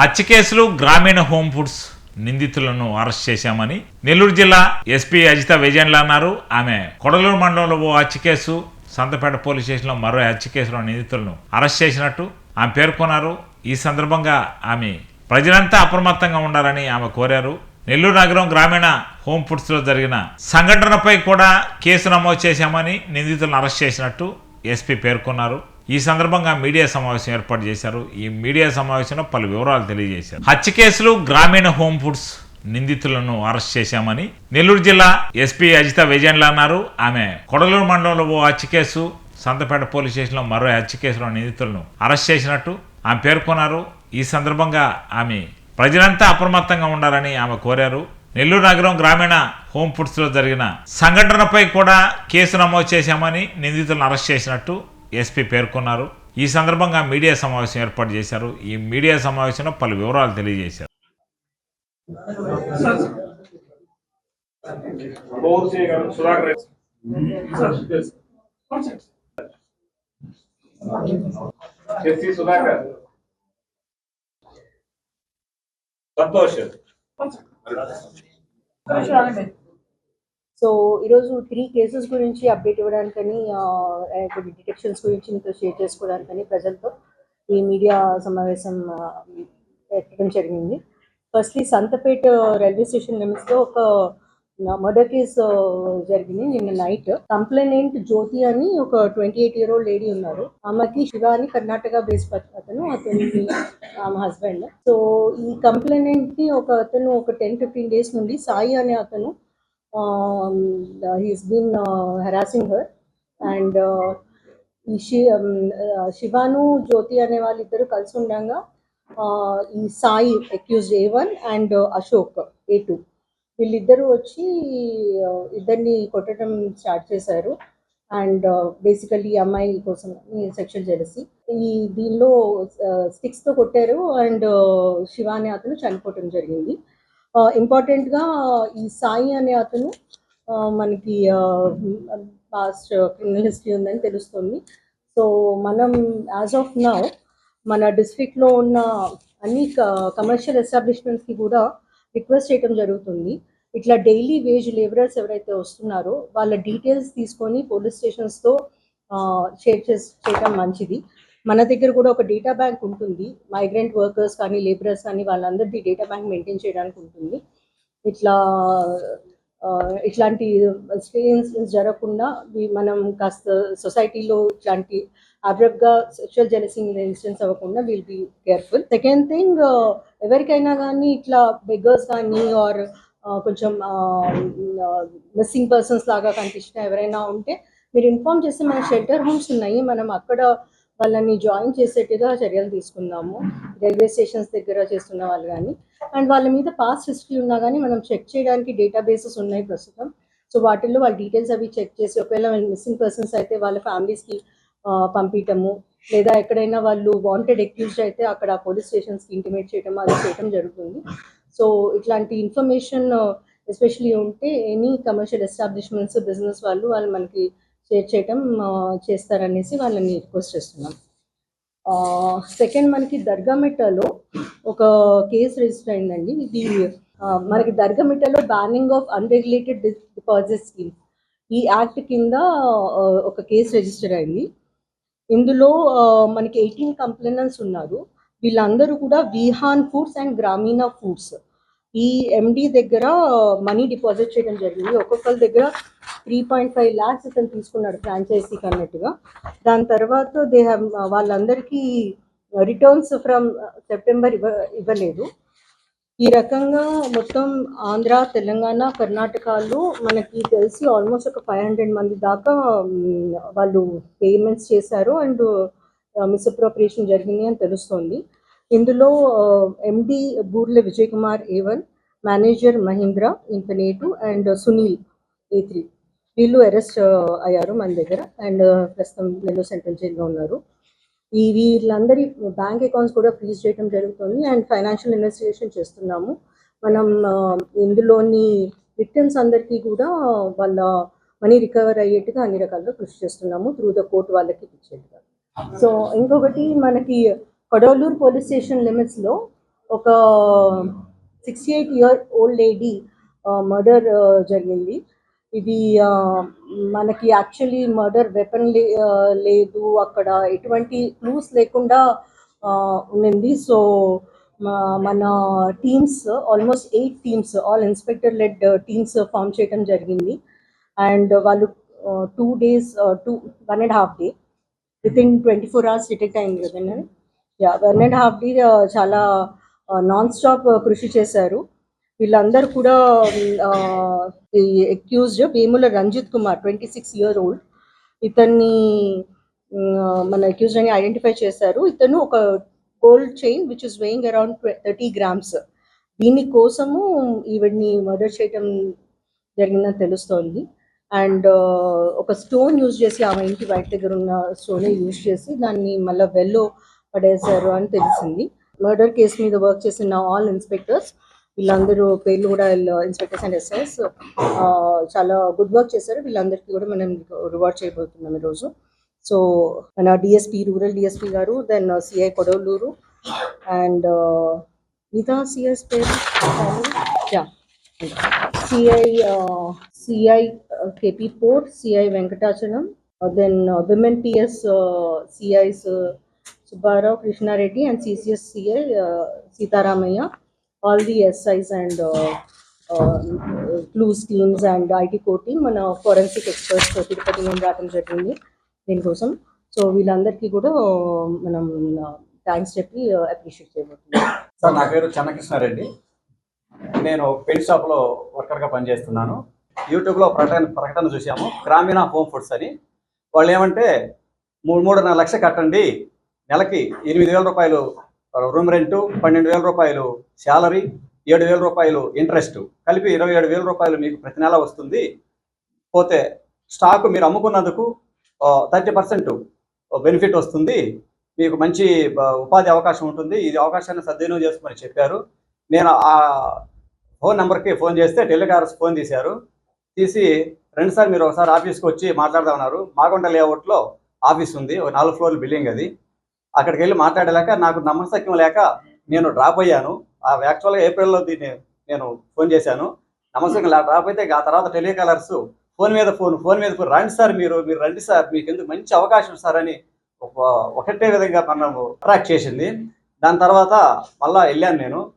హత్య కేసులు గ్రామీణ హోమ్ ఫుడ్స్ నిందితులను అరెస్ట్ చేశామని నెల్లూరు జిల్లా ఎస్పీ అజిత విజయన్లు అన్నారు. ఆమె కొడలూరు మండలంలో ఓ హత్య కేసు సంతపేట పోలీస్ స్టేషన్లో మరో హత్య కేసులో నిందితులను అరెస్ట్ చేసినట్టు ఆమె పేర్కొన్నారు. ఈ సందర్భంగా ఆమె ప్రజలంతా అప్రమత్తంగా ఉండాలని ఆమె కోరారు. నెల్లూరు నగరం గ్రామీణ హోమ్ ఫుడ్స్లో జరిగిన సంఘటనపై కూడా కేసు నమోదు చేశామని నిందితులను అరెస్ట్ చేసినట్టు ఎస్పీ పేర్కొన్నారు. ఈ సందర్భంగా మీడియా సమావేశం ఏర్పాటు చేశారు. ఈ మీడియా సమావేశంలో పలు వివరాలు తెలియజేశారు. హత్య కేసులు గ్రామీణ హోమ్ ఫుడ్స్ నిందితులను అరెస్ట్ చేశామని నెల్లూరు జిల్లా ఎస్పీ అజిత విజయన్లు అన్నారు. ఆమె కొడలూరు మండలంలో ఓ హత్య కేసు సంతపేట పోలీస్ స్టేషన్లో మరో హత్య కేసులో నిందితులను అరెస్ట్ చేసినట్టు ఆమె పేర్కొన్నారు. ఈ సందర్భంగా ఆమె ప్రజలంతా అప్రమత్తంగా ఉండాలని ఆమె కోరారు. నెల్లూరు నగరం గ్రామీణ హోమ్ ఫుడ్స్లో జరిగిన సంఘటనపై కూడా కేసు నమోదు చేశామని నిందితులను అరెస్ట్ చేసినట్టు ఎస్పీ పేర్కొన్నారు. ఈ సందర్భంగా మీడియా సమావేశం ఏర్పాటు చేశారు. ఈ మీడియా సమావేశంలో పలు వివరాలు తెలియజేశారు. సంతోష్. సో ఈరోజు త్రీ కేసెస్ గురించి అప్డేట్ ఇవ్వడానికని కొన్ని డిటెక్షన్స్ గురించి మీతో షేర్ చేసుకోవడానికని ప్రజలతో ఈ మీడియా సమావేశం పెట్టడం జరిగింది. ఫస్ట్లీ సంతపేట రైల్వే స్టేషన్ లిమిట్స్లో ఒక మర్డర్ కేసు జరిగింది నిన్న నైట్ కంప్లైనెంట్ జ్యోతి అని ఒక twenty eight year old lady ఉన్నారు. ఆమెకి శివ అని కర్ణాటక బేస్ అతను అతని ఆమె హస్బెండ్ సో ఈ కంప్లైనెంట్ని ఒక అతను ఒక టెన్ ఫిఫ్టీన్ డేస్ నుండి సాయి అనే అతను Um, he's been uh, harassing her and ఈ um, uh, శివాను జ్యోతి అనే వాళ్ళిద్దరు కలిసి ఉండగా ఈ Sai accused A one and Ashok A two వీళ్ళిద్దరూ వచ్చి ఇద్దరిని కొట్టడం స్టార్ట్ చేశారు. అండ్ uh, బేసికల్లీ ఈ అమ్మాయి కోసం సెక్షన్ జెలసి ఈ దీనిలో uh, స్టిక్స్తో కొట్టారు. అండ్ శివాని అతను చనిపోవటం జరిగింది. ఇంపార్టెంట్గా ఈ సాయి అనే అతను ఆ, మనకి పాస్ట్ క్రిమినల్ హిస్టరీ ఉందని తెలుస్తుంది. సో మనం యాజ్ ఆఫ్ నౌ మన డిస్ట్రిక్ట్లో లో ఉన్న అన్ని కమర్షియల్కి కూడా రిక్వెస్ట్ చేయడం జరుగుతుంది. ఇట్లా డైలీ వేజ్ లేబరర్స్ ఎవరైతే వస్తున్నారో వాళ్ళ డీటెయిల్స్ తీసుకొని పోలీస్ స్టేషన్స్తో షేర్ చేసి చేయడం మంచిది. మన దగ్గర కూడా ఒక డేటా బ్యాంక్ ఉంటుంది. మైగ్రెంట్ వర్కర్స్ కానీ లేబరర్స్ కానీ వాళ్ళందరిది డేటా బ్యాంక్ మెయింటైన్ చేయడానికి ఉంటుంది. ఇట్లా ఇట్లాంటి ఇన్సిడెంట్స్ జరగకుండా మనం కాస్త సొసైటీలో ఇట్లాంటి అబ్రబ్గా సెక్షువల్ జెలసింగ్ ఇన్సిడెంట్స్ అవ్వకుండా will be careful second thing ఎవరికైనా కానీ ఇట్లా బెగ్గర్స్ కానీ ఆర్ కొంచెం మిస్సింగ్ పర్సన్స్ లాగా కనిపించిన ఎవరైనా ఉంటే మీరు ఇన్ఫార్మ్ చేస్తే మన షెల్టర్ హోమ్స్ ఉన్నాయి. మనం అక్కడ వాళ్ళని జాయిన్ చేసేట్టుగా చర్యలు తీసుకుందాము. రైల్వే స్టేషన్స్ దగ్గర చేస్తున్న వాళ్ళు కానీ అండ్ వాళ్ళ మీద పాస్ట్ హిస్టరీ ఉన్నా కానీ మనం చెక్ చేయడానికి డేటాబేసెస్ ఉన్నాయి ప్రస్తుతం. సో వాటిల్లో వాళ్ళ డీటెయిల్స్ అవి చెక్ చేసి ఒకవేళ మిస్సింగ్ పర్సన్స్ అయితే వాళ్ళ ఫ్యామిలీస్కి పంపించటము లేదా ఎక్కడైనా వాళ్ళు వాంటెడ్ ఎక్యూజ్డ్ అయితే అక్కడ పోలీస్ స్టేషన్స్కి ఇంటిమేట్ చేయడం అది చేయడం జరుగుతుంది. సో ఇట్లాంటి ఇన్ఫర్మేషన్ ఎస్పెషలీ ఉంటే ఎనీ కమర్షియల్ ఎస్టాబ్లిష్మెంట్స్ బిజినెస్ వాళ్ళు వాళ్ళు మనకి చేయటం చేస్తారనేసి వాళ్ళని రిక్వెస్ట్ చేస్తున్నాం. సెకండ్ మనకి దర్గామిట్టలో ఒక కేసు రిజిస్టర్ అయిందండి. ఇది మనకి దర్గామిట్టలో banning of unregulated deposit scheme ఈ యాక్ట్ కింద ఒక కేసు రిజిస్టర్ అయింది. ఇందులో మనకి ఎయిటీన్ కంప్లైనెంట్స్ ఉన్నారు. వీళ్ళందరూ కూడా Vihaan foods and Grameena foods ఈ ఎండి దగ్గర మనీ డిపాజిట్ చేయడం జరిగింది. ఒక్కొక్కరి దగ్గర త్రీ పాయింట్ ఫైవ్ ల్యాక్స్ అతను తీసుకున్నాడు ఫ్రాంచైజీకి అన్నట్టుగా. దాని తర్వాత దే వాళ్ళందరికీ రిటర్న్స్ ఫ్రమ్ సెప్టెంబర్ ఇవ్వ ఇవ్వలేదు. ఈ రకంగా మొత్తం ఆంధ్ర తెలంగాణ కర్ణాటకలో మనకి తెలిసి ఆల్మోస్ట్ ఒక ఫైవ్ హండ్రెడ్ మంది దాకా వాళ్ళు పేమెంట్స్ చేశారు అండ్ మిస్అప్రోప్రియేషన్ జరిగింది అని తెలుస్తోంది. ఇందులో MD Burle Vijay Kumar A one manager Mahindra ఇన్ఫినేటు and Sunil A three వీళ్ళు అరెస్ట్ అయ్యారు మన దగ్గర. అండ్ ప్రస్తుతం నెల్లూరు సెంట్రల్ జైల్లో ఉన్నారు. ఈ వీళ్ళందరి బ్యాంక్ అకౌంట్స్ కూడా ఫ్రీజ్ చేయడం జరుగుతుంది. అండ్ ఫైనాన్షియల్ ఇన్వెస్టిగేషన్ చేస్తున్నాము. మనం ఇందులోని విక్టిమ్స్ అందరికీ కూడా వాళ్ళ మనీ రికవర్ అయ్యేట్టుగా అన్ని రకాలుగా కృషి చేస్తున్నాము. త్రూ ద కోర్ట్ వాళ్ళకి ఇచ్చేట్టుగా. సో ఇంకొకటి మనకి కొడవలూరు పోలీస్ స్టేషన్ లిమిట్స్లో ఒక sixty eight year old lady murder జరిగింది. ఇది మనకి యాక్చువల్లీ మర్డర్ వెపన్ లేదు. అక్కడ ఎటువంటి క్లూస్ లేకుండా ఆ, ఉండింది సో మన teams almost eight teams all inspector led teams form చేయడం జరిగింది. అండ్ వాళ్ళు two days two one and half day with in twenty four hours detect అయింది కదండి yeah one and half day చాలా నాన్ స్టాప్ కృషి చేశారు. వీళ్ళందరూ కూడా accused Vemula Ranjith Kumar twenty six year old ఇతన్ని మన అక్యూజ్డ్ అని ఐడెంటిఫై చేశారు. ఇతను ఒక gold chain which is weighing around thirty grams దీని కోసము ఈవిడ్ని మర్డర్ చేయటం జరిగిందని తెలుస్తోంది. అండ్ ఒక స్టోన్ యూజ్ చేసి ఆమె ఇంటి బయట దగ్గర ఉన్న స్టోన్ యూజ్ చేసి దాన్ని మళ్ళీ వెల్లో పడేశారు అని తెలిసింది. మర్డర్ కేసు మీద వర్క్ చేసిన ఆల్ ఇన్స్పెక్టర్స్ వీళ్ళందరూ పేర్లు కూడా ఇన్స్పెక్టర్స్ అండ్ ఎస్ఐస్. చాలా గుడ్ వర్క్ చేశారు. వీళ్ళందరికీ కూడా మనం రివార్డ్ చేయబోతున్నాం ఈరోజు. సో మన డిఎస్పి రూరల్ డిఎస్పి గారు దెన్ సిఐ కొడవలూరు అండ్ మిగతా సిఎస్ పేరు yeah CI CI KP port CI Venkatachalam then women PS CIs Subbarao Krishna Reddy and CCS CI Seetharamaiah all the SIs and clues teams and IT core team మన forensic experts Tirupati నుండి రావడం జరిగింది దీనికోసం. So వీళ్ళందరికీ కూడా మనం thanks చెప్పి appreciate చేయబోతున్నాం. సార్ నా పేరు చెన్నకృష్ణారెడ్డి. నేను పెయింట్ షాప్లో వర్కర్గా పనిచేస్తున్నాను. యూట్యూబ్లో ప్రకటన ప్రకటన చూసాము గ్రామీణ హోమ్ ఫుడ్స్ అని. వాళ్ళు ఏమంటే మూడు మూడున్నర లక్ష కట్టండి. నెలకి ఎనిమిది వేల రూపాయలు రూమ్ రెంటు పన్నెండు వేల రూపాయలు శాలరీ ఏడు వేల రూపాయలు ఇంట్రెస్ట్ కలిపి ఇరవై ఏడు వేల రూపాయలు మీకు ప్రతి నెల వస్తుంది. పోతే స్టాక్ మీరు అమ్ముకున్నందుకు థర్టీ పర్సెంట్ బెనిఫిట్ వస్తుంది. మీకు మంచి ఉపాధి అవకాశం ఉంటుంది. ఇది అవకాశాన్ని సద్వినియోగం చేసుకోమని చెప్పారు. నేను ఆ ఫోన్ నెంబర్కి ఫోన్ చేస్తే టెలికారర్స్ ఫోన్ తీశారు. తీసి రెండు సార్ మీరు ఒకసారి ఆఫీస్కి వచ్చి మాట్లాడదామన్నారు. మాగొండ లేఅవుట్లో ఆఫీస్ ఉంది. ఒక నాలుగు ఫ్లోర్ల బిల్డింగ్ అది. అక్కడికి వెళ్ళి మాట్లాడలేక నాకు నమ్మసక్యం లేక నేను డ్రాప్ అయ్యాను. ఆ యాక్చువల్గా ఏప్రిల్లో దీన్ని నేను ఫోన్ చేశాను. నమ్మశక్యం డ్రాప్ అయితే ఆ తర్వాత టెలికాలర్స్ ఫోన్ మీద ఫోన్ ఫోన్ మీద ఫోన్ రండి సార్ మీరు మీరు రండి సార్. మీకు ఎందుకు మంచి అవకాశం సార్ అని ఒక- ఒకటే విధంగా మనం అట్రాక్ట్ చేసింది. దాని తర్వాత మళ్ళా వెళ్ళాను నేను.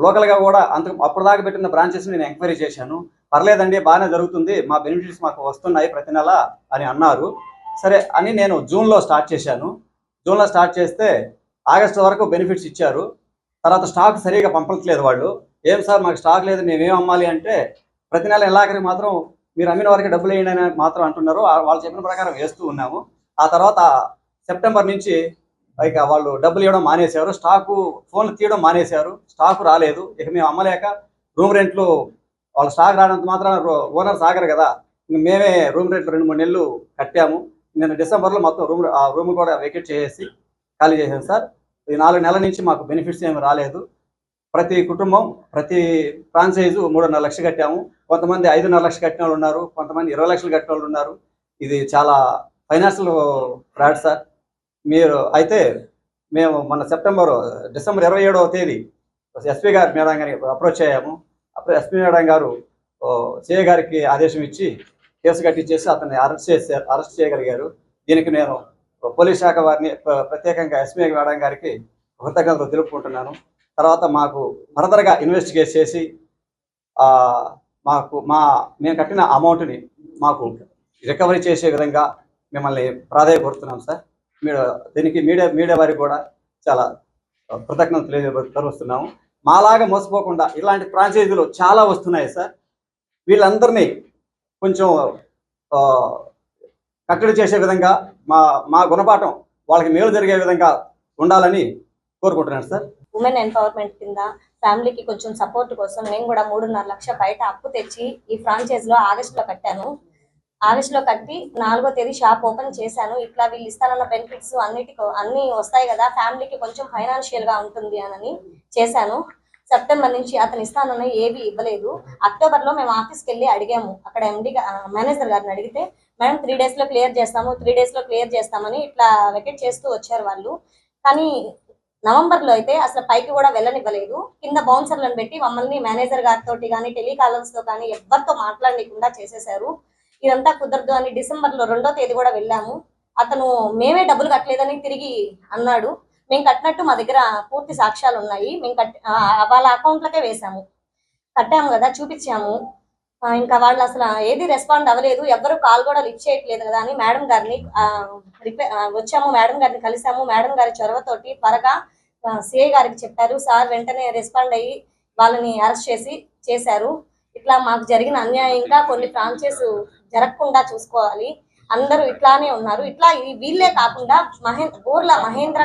లోకల్గా కూడా అంత అప్పుడు దాకా పెట్టిన బ్రాంచెస్ నేను ఎంక్వైరీ చేశాను. పర్లేదండి బాగానే జరుగుతుంది. మా బెనిఫిట్స్ మాకు వస్తున్నాయి ప్రతి నెల అని అన్నారు. సరే అని నేను జూన్లో స్టార్ట్ చేశాను. జూన్లో స్టార్ట్ చేస్తే ఆగస్టు వరకు బెనిఫిట్స్ ఇచ్చారు. తర్వాత స్టాక్ సరిగా పంపట్లేదు వాళ్ళు. ఏం సార్ మాకు స్టాక్ లేదు మేమేం అమ్మాలి అంటే ప్రతి నెల ఎలాగరికి మాత్రం మీరు అమ్మిన వారికి డబ్బులు వేయండి అని మాత్రం అంటున్నారు. వాళ్ళు చెప్పిన ప్రకారం వేస్తూ ఉన్నాము. ఆ తర్వాత సెప్టెంబర్ నుంచి ఇక వాళ్ళు డబ్బులు ఇవ్వడం మానేశారు. స్టాకు ఫోన్లు తీయడం మానేశారు. స్టాకు రాలేదు. ఇక మేము అమ్మలేక రూమ్ రెంట్లు వాళ్ళ స్టాక్ రానంత మాత్రం ఓనర్స్ ఆగరు కదా. మేమే రూమ్ రెంట్లు రెండు మూడు నెలలు కట్టాము. నేను డిసెంబర్లో మొత్తం రూమ్ ఆ రూమ్ కూడా వెకేట్ చేసేసి ఖాళీ చేశాను సార్. ఈ నాలుగు నెలల నుంచి మాకు బెనిఫిట్స్ ఏమి రాలేదు. ప్రతి కుటుంబం ప్రతి ఫ్రాంచైజు మూడున్నర లక్షలు కట్టాము. కొంతమంది ఐదున్నర లక్షలు కట్టిన వాళ్ళు ఉన్నారు కొంతమంది ఇరవై లక్షలు కట్టిన వాళ్ళు ఉన్నారు. ఇది చాలా ఫైనాన్షియల్ ఫ్రాడ్ సార్. మీరు అయితే మేము మన సెప్టెంబర్ డిసెంబర్ ఇరవై ఏడవ తేదీ ఎస్పీ గారు మేడం గారికి అప్రోచ్ అయ్యాము. అప్పుడు ఎస్పీ మేడం గారు సిఏ గారికి ఆదేశం ఇచ్చి కేసు కట్టించేసి అతన్ని అరెస్ట్ చేశారు అరెస్ట్ చేయగలిగారు. దీనికి నేను పోలీస్ శాఖ వారిని ప్రత్యేకంగా ఎస్పీ మేడం గారికి కృతజ్ఞతలు తెలుపుకుంటున్నాను. తర్వాత మాకు ఫర్దర్గా ఇన్వెస్టిగేట్ చేసి మాకు మా మేము కట్టిన అమౌంట్ని మాకు రికవరీ చేసే విధంగా మిమ్మల్ని ప్రాధాయపడుతున్నాం సార్. మీరు దీనికి మీడియా మీడియా వారికి కూడా చాలా కృతజ్ఞతలు తెలియజేస్తున్నాము మాలాగా మోసపోకుండా ఇలాంటి ఫ్రాంచైజీలు చాలా వస్తున్నాయి సార్. వీళ్ళందరినీ కొంచెం ఆ, కట్టడి చేసే విధంగా మా మా గుణపాఠం వాళ్ళకి మేలు జరిగే విధంగా ఉండాలని కోరుకుంటున్నాను సార్. ఉమెన్ ఎంపవర్మెంట్ కింద ఫ్యామిలీకి కొంచెం సపోర్ట్ కోసం నేను కూడా మూడున్నర లక్ష బయట అప్పు తెచ్చి ఈ ఫ్రాంచైజ్లో ఆగస్ట్లో కట్టాను. ఆగస్ట్లో కట్టి నాలుగో తేదీ షాప్ ఓపెన్ చేశాను. ఇట్లా వీళ్ళు ఇస్తానన్న బెనిఫిట్స్ అన్నిటికో అన్ని వస్తాయి కదా. ఫ్యామిలీకి కొంచెం ఫైనాన్షియల్గా ఉంటుంది అని చేశాను. సెప్టెంబర్ నుంచి అతను ఇస్తానన్న ఏవి ఇవ్వలేదు. అక్టోబర్లో మేము ఆఫీస్కి వెళ్ళి అడిగాము. అక్కడ ఎండి మేనేజర్ గారిని అడిగితే మేడం త్రీ డేస్లో క్లియర్ చేస్తాము త్రీ డేస్లో క్లియర్ చేస్తామని ఇట్లా వెకెట్ చేస్తూ వచ్చారు వాళ్ళు. కానీ నవంబర్లో అయితే అసలు పైకి కూడా వెళ్ళనివ్వలేదు. కింద బౌన్సర్లను పెట్టి మమ్మల్ని మేనేజర్ గారితో కానీ టెలికాలర్స్తో కానీ ఎవరితో మాట్లాడకుండా చేసేశారు. ఇదంతా కుదరదు అని డిసెంబర్లో రెండో తేదీ కూడా వెళ్ళాము. అతను మేమే డబ్బులు కట్టలేదని తిరిగి అన్నాడు. మేము కట్టినట్టు మా దగ్గర పూర్తి సాక్ష్యాలు ఉన్నాయి. మేము కట్ వాళ్ళ అకౌంట్లకే వేసాము కట్టాము కదా చూపించాము. ఇంకా వాళ్ళు అసలు ఏది రెస్పాండ్ అవ్వలేదు. ఎవరు కాల్ కూడా లిఫ్ట్ చేయట్లేదు కదా అని మేడం గారిని వచ్చాము. మేడం గారిని కలిసాము మేడం గారి చొరవతోటి త్వరగా సిఐ గారికి చెప్పారు. సార్ వెంటనే రెస్పాండ్ అయ్యి వాళ్ళని అరెస్ట్ చేసి చేశారు. ఇట్లా మాకు జరిగిన అన్యాయం ఇంకా కొన్ని బ్రాంచెస్ జరగకుండా చూసుకోవాలి. అందరూ ఇట్లానే ఉన్నారు. ఇట్లా ఈ వీళ్ళే కాకుండా మహే ఊర్ల మహేంద్ర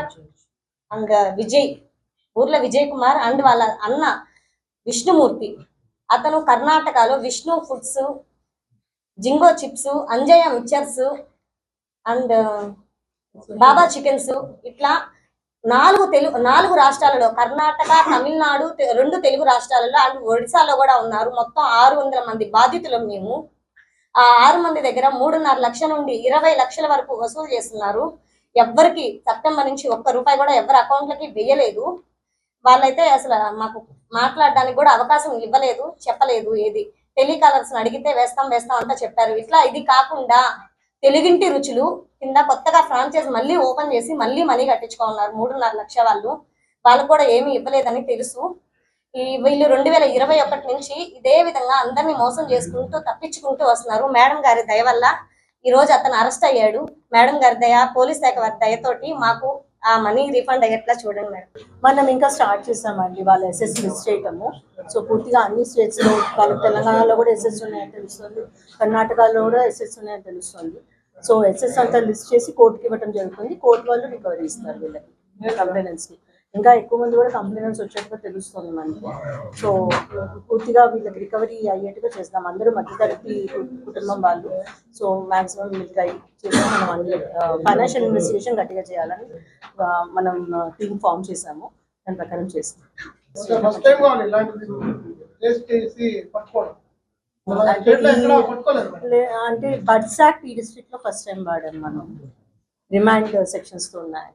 అండ్ విజయ్ ఊర్ల విజయ్ కుమార్ అండ్ వాళ్ళ అన్న విష్ణుమూర్తి. అతను కర్ణాటకలో Vishnu foods Jingo chips Anjaya mixtures and Baba chickens ఇట్లా నాలుగు తెలుగు నాలుగు రాష్ట్రాలలో కర్ణాటక తమిళనాడు రెండు తెలుగు రాష్ట్రాలలో అండ్ ఒడిశాలో కూడా ఉన్నారు. మొత్తం ఆరు వందల మంది బాధితులు మేము. ఆ ఆరు మంది దగ్గర మూడున్నర లక్షల నుండి ఇరవై లక్షల వరకు వసూలు చేస్తున్నారు. ఎవ్వరికి సెప్టెంబర్ నుంచి ఒక్క రూపాయి కూడా ఎవరి అకౌంట్లకి వేయలేదు. వాళ్ళైతే అసలు మాకు మాట్లాడడానికి కూడా అవకాశం ఇవ్వలేదు చెప్పలేదు ఏది. టెలికాలర్స్ అడిగితే వేస్తాం వేస్తాం అంతా చెప్పారు. ఇట్లా ఇది కాకుండా తెలుగింటి రుచులు కింద కొత్తగా ఫ్రాంచైజ్ మళ్ళీ ఓపెన్ చేసి మళ్ళీ మనీ కట్టించుకున్నారు మూడున్నర లక్ష వాళ్ళు. వాళ్ళకు కూడా ఏమీ ఇవ్వలేదని తెలుసు. ఈ వీళ్ళు రెండు వేల ఇరవై ఒకటి నుంచి ఇదే విధంగా అందరినీ మోసం చేసుకుంటూ తప్పించుకుంటూ వస్తున్నారు. మేడం గారి దయ వల్ల ఈ రోజు అతను అరెస్ట్ అయ్యాడు. మేడం గారి దయ పోలీస్ శాఖ వారి దయతోటి మాకు ఆ మనీ రీఫండ్ అయ్యేట్లా చూడండి మేడం. మనం ఇంకా స్టార్ట్ చేసామండి వాళ్ళ ఎస్ఎస్ లిస్ట్ చేయటము. సో పూర్తిగా అన్ని స్టేట్స్లో వాళ్ళ తెలంగాణలో కూడా ఎస్ఎస్ ఉన్నాయని తెలుస్తుంది. కర్ణాటకలో కూడా ఎస్ఎస్ ఉన్నాయని తెలుస్తుంది. సో ఎస్ఎస్ అంతా లిస్ట్ చేసి కోర్టుకి ఇవ్వడం జరుగుతుంది. కోర్టు వాళ్ళు రికవరీ ఇస్తారు వీళ్ళకి. కంప్లైనెంట్స్కి ఇంకా ఎక్కువ మంది కూడా కంప్లైనెంట్స్ వచ్చేట్టుగా తెలుస్తుంది మనకి. సో పూర్తిగా వీళ్ళకి రికవరీ అయ్యేట్టుగా చేస్తాం. అందరూ మధ్యతరగతి కుటుంబం వాళ్ళు. సో మాక్సిమం వీళ్ళు ట్రై చేసి మనం అన్ని ఫైనాన్షియల్ ఇన్వెస్టిగేషన్ గట్టిగా చేయాలని మనం టీమ్ ఫామ్ చేసాము. దాని ప్రకారం చేస్తాం. అంటే బడ్స్ యాక్ట్ ఈ డిస్ట్రిక్ట్లో ఫస్ట్ టైం వాడాం మనం. రిమాండ్ సెక్షన్స్తో ఉన్నాయి.